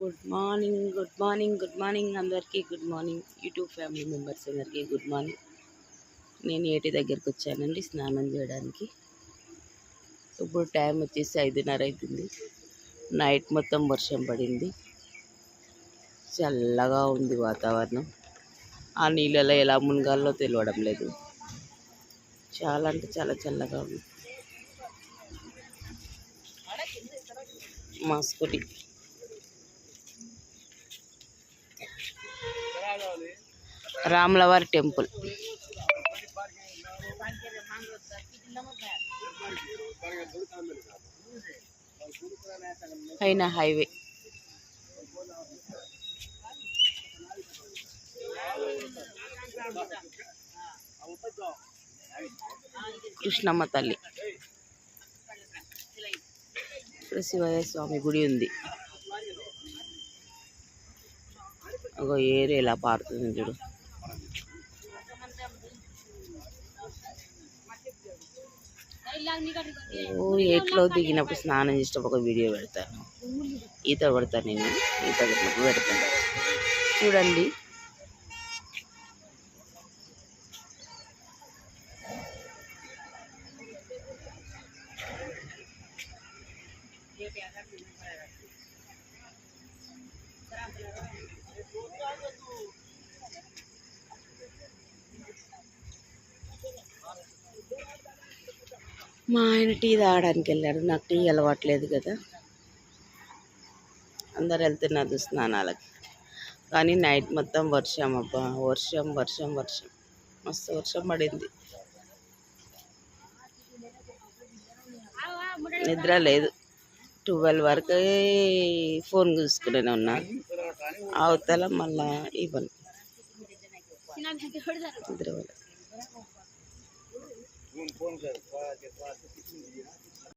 Good morning good morning good morning అందరికీ. Good morning YouTube family members అందరికీ good morning. నేను ఏటి దగ్గరికి వచ్చానండి స్నానం చేయడానికి. ఇప్పుడు టైం వచ్చేసి ఐదున్నర అవుతుంది నైట్ మొత్తం వర్షం పడింది. చల్లగా ఉంది వాతావరణం. ఆ నీళ్ళలో ఎలా మునగాలో తెలియడం లేదు. చాలా అంటే చాలా చల్లగా ఉంది. మా స్కూటీ రాములవారి టెంపుల్. పైన హైవే. కృష్ణమ్మ తల్లి. ఇక్కడ శివయ్య స్వామి గుడి ఉంది. ఒక ఏరియా ఎలా పారుతుంది చూడు. ఎట్లో దిగినప్పుడు స్నానం చేసేటప్పుడు ఒక వీడియో పెడతాను ఈత పడతాను నేను. ఈత కొట్టినప్పుడు పెడతాను చూడండి. మా ఆయన టీ తాగడానికి వెళ్ళారు నాకు టీ అలవాట్లేదు కదా. అందరు వెళ్తున్నారు స్నానాలకి. కానీ నైట్ మొత్తం వర్షం అబ్బా. వర్షం వర్షం వర్షం. మస్తు వర్షం పడింది. నిద్ర లేదు. ట్వెల్వ్ వరకు ఫోన్ చూసుకునే ఉన్నా. అవతల మళ్ళా ఇవ్వను. నిద్ర फोन कर